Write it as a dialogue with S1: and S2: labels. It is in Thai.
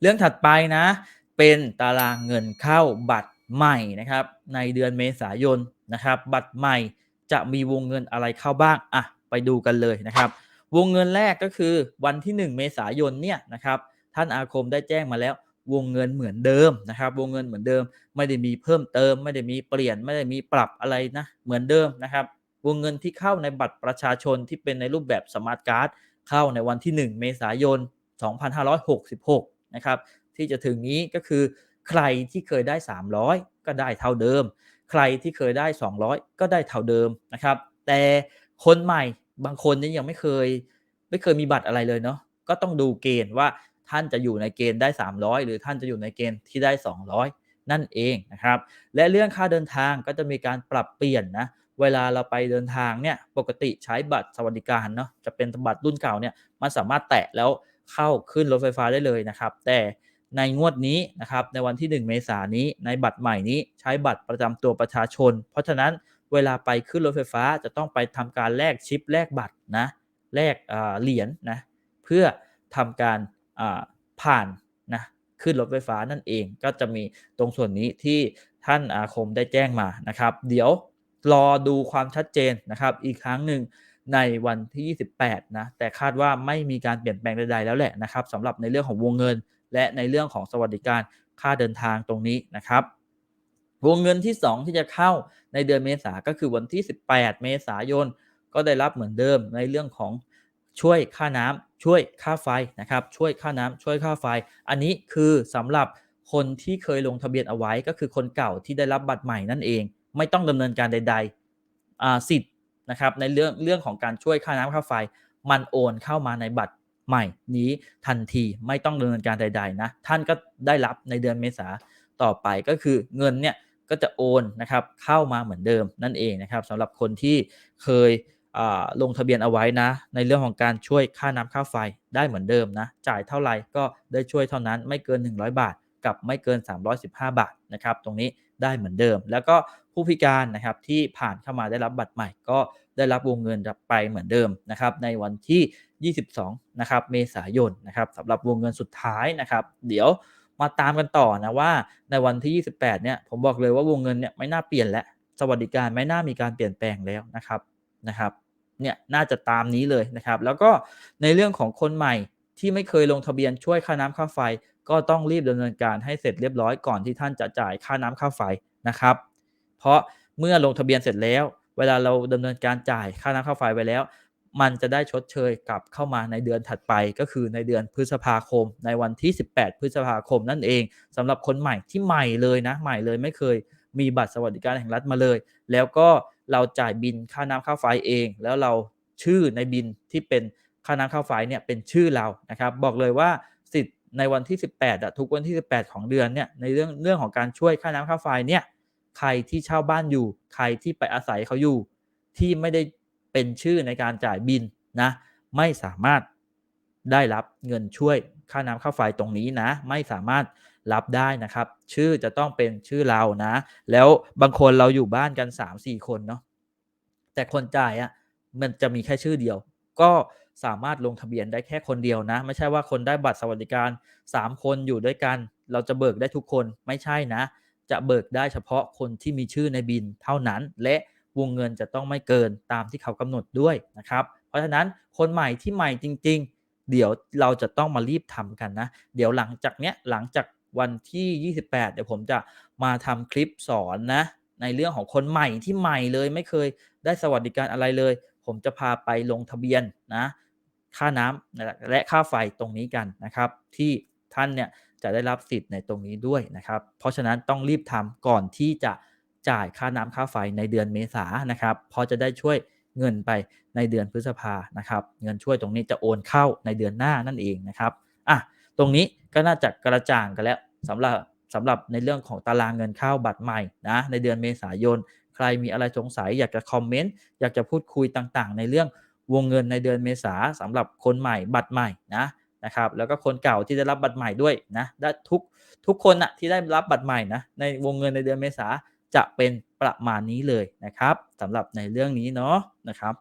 S1: เรื่องถัดไปนะ เป็นตารางเงินเข้าบัตรใหม่นะครับ ในเดือนเมษายนนะครับ บัตรใหม่จะมีวงเงินอะไรเข้าบ้างอะไปดูกันเลยนะครับ วงเงินแรกก็คือวันที่ 1 เมษายนเนี่ยนะครับท่านอาคมได้แจ้งมาแล้ววงเงินเหมือนเดิมนะครับ วงเงินเหมือนเดิม ไม่ได้มีเพิ่มเติม ไม่ได้มีเปลี่ยน ไม่ได้มีปรับอะไรนะเหมือนเดิมนะครับ วงเงินที่เข้าในบัตรประชาชนที่เป็นในรูปแบบสมาร์ทการ์ดเข้าในวันที่ 1 เมษายน 2566 นะครับที่จะถึงนี้ก็คือ ใครที่เคยได้ 300 ก็ได้เท่าเดิม ใครที่เคยได้ 200 ก็ได้เท่าเดิมนะครับ แต่คนใหม่บางคนนี่ยังไม่เคย ไม่เคยมีบัตรอะไรเลยเนาะก็ต้องดูเกณฑ์ว่าท่านจะอยู่ในเกณฑ์ได้ 300 หรือท่านจะอยู่ในเกณฑ์ที่ได้ 200 นั่นเองนะครับ และเรื่องค่าเดินทางก็จะมีการปรับเปลี่ยนนะเวลาเราไปเดินทางเนี่ยปกติใช้บัตรสวัสดิการเนาะจะเป็นบัตรรุ่นเก่าเนี่ยมันสามารถแตะแล้ว เข้าขึ้นรถไฟฟ้าได้เลยนะครับ แต่ในงวดนี้นะครับในวันที่ 1 เมษายนนี้ในบัตรใหม่นี้ใช้บัตรประจำตัวประชาชน เพราะฉะนั้นเวลาไปขึ้นรถไฟฟ้าจะต้องไปทำการแลกชิปแลกบัตรนะแลกเหรียญนะเพื่อทำการผ่านนะขึ้นรถไฟฟ้านั่นเองก็จะมีตรงส่วนนี้ที่ท่านอาคมได้แจ้งมานะครับ เดี๋ยวรอดูความชัดเจนนะครับ อีกครั้งหนึ่ง ในวันที่ 28 นะ แต่คาดว่าไม่มีการเปลี่ยนแปลงใดๆแล้วแหละนะครับสำหรับในเรื่องของวงเงิน และในเรื่องของสวัสดิการค่าเดินทางตรงนี้นะครับวงเงินที่ 2 ที่จะเข้าในเดือนเมษาก็คือวันที่ 18 เมษายน ก็ได้รับเหมือนเดิมในเรื่องของช่วยค่าน้ำช่วยค่าไฟนะครับช่วยค่าน้ำช่วยค่าไฟ อันนี้คือสำหรับคนที่เคยลงทะเบียนเอาไว้ก็คือคนเก่าที่ได้รับบัตรใหม่นั่นเอง ไม่ต้องดำเนินการใด ๆ สิทธิ์ นะครับในเรื่องเรื่องของการช่วยค่าน้ำค่าไฟ มันโอนเข้ามาในบัตรใหม่นี้ทันทีไม่ต้องดำเนินการใดๆนะท่านก็ได้รับในเดือนเมษาต่อไปก็คือเงินเนี่ยก็จะโอนนะครับเข้ามาเหมือนเดิมนั่นเองนะครับสำหรับคนที่เคยลงทะเบียนเอาไว้นะ ในเรื่องของการช่วยค่าน้ำค่าไฟได้เหมือนเดิมนะ จ่ายเท่าไหร่ก็ได้ช่วยเท่านั้นไม่เกิน 100 บาท กับไม่เกิน 315 บาทนะครับตรงนี้ได้เหมือนเดิม แล้วก็ผู้พิการนะครับที่ผ่านเข้ามาได้รับบัตรใหม่ ก็ได้รับวงเงินับไปเหมือนเดิมนะครับในวันที่ 22 นะครับเมษายนนะครับสำหรับวงเงินสุดท้ายนะครับ เดี๋ยวมาตามกันต่อนะว่าในวันที่ 28 เนี่ยผมบอกเลยว่าวงเงินเนี่ยไม่น่าเปลี่ยนแล้วสวัสดิการไม่น่ามีการเปลี่ยนแปลงแล้วนะครับนะครับเนี่ยน่าจะตามนี้เลยนะครับ แล้วก็ในเรื่องของคนใหม่ที่ไม่เคยลงทะเบียนช่วยค่าน้ำค่าไฟ ก็ต้องรีบดำเนินการให้เสร็จเรียบร้อยก่อนที่ท่านจะจ่ายค่าน้ำค่าไฟนะครับ เพราะเมื่อลงทะเบียนเสร็จแล้ว เวลาเราดำเนินการจ่ายค่าน้ำค่าไฟไปแล้ว มันจะได้ชดเชยกลับเข้ามาในเดือนถัดไป ก็คือในเดือนพฤษภาคม ในวันที่ 18 พฤษภาคมนั่นเองสำหรับคนใหม่ที่ใหม่เลยนะ ใหม่เลยไม่เคยมีบัตรสวัสดิการแห่งรัฐมาเลย แล้วก็เราจ่ายบินค่าน้ำค่าไฟเอง แล้วเราชื่อในบินที่เป็นค่าน้ำค่าไฟเนี่ยเป็นชื่อเรานะครับ บอกเลยว่าสิทธิ ในวันที่ 18อะทุกวันที่ 18 ของเดือนเนี่ยในเรื่องเรื่องของการช่วยค่าน้ำค่าไฟเนี่ยใครที่เช่าบ้านอยู่ ใครที่ไปอาศัยเขาอยู่ ที่ไม่ได้เป็นชื่อในการจ่ายบินนะไม่สามารถได้รับเงินช่วยค่าน้ำค่าไฟตรงนี้นะ ไม่สามารถรับได้นะครับ ชื่อจะต้องเป็นชื่อเรานะ แล้วบางคนเราอยู่บ้านกัน 3-4 คนเนาะแต่คนจ่ายอะ่ะมันจะมีแค่ชื่อเดียว ก็ สามารถลงทะเบียนได้แค่คนเดียวนะ ไม่ใช่ว่าคนได้บัตรสวัสดิการ 3 คนอยู่ด้วยกัน เราจะเบิกได้ทุกคนไม่ใช่นะ จะเบิกได้เฉพาะคนที่มีชื่อในบินเท่านั้น และวงเงินจะต้องไม่เกินตามที่เขากำหนดด้วยนะครับ เพราะฉะนั้นคนใหม่ที่ใหม่จริง ๆ เดี๋ยวเราจะต้องมารีบทำกันนะ เดี๋ยวหลังจากเนี้ยหลังจากวันที่ 28 เดี๋ยวผมจะมาทำคลิปสอนนะในเรื่องของคนใหม่ที่ใหม่เลยไม่เคยได้สวัสดิการอะไรเลย ผมจะพาไปลงทะเบียนนะ ค่าน้ำและค่าไฟตรงนี้กันนะครับ ที่ท่านเนี่ยจะได้รับสิทธิ์ในตรงนี้ด้วยนะครับ เพราะฉะนั้นต้องรีบทำก่อนที่จะจ่ายค่าน้ำค่าไฟในเดือนเมษานะครับเพราะจะได้ช่วยเงินไปในเดือนพฤษภานะครับ เงินช่วยตรงนี้จะโอนเข้าในเดือนหน้านั่นเองนะครับอะตรงนี้ก็น่าจะกระจ่างกันแล้วสำหรับสำหรับในเรื่องของตารางเงินเข้าบัตรใหม่นะในเดือนเมษายน ใครมีอะไรสงสัยอยากจะคอมเมนต์อยากจะพูดคุยต่างๆ ในเรื่อง วงเงินในเดือนเมษาสำหรับคนใหม่บัตรใหม่นะนะครับแล้วก็คนเก่าที่ได้รับบัตรใหม่ด้วยนะได้ทุกทุกคนนะที่ได้รับบัตรใหม่นะในวงเงินในเดือนเมษาจะเป็นประมาณนี้เลยนะครับสำหรับในเรื่องนี้เนาะนะครับ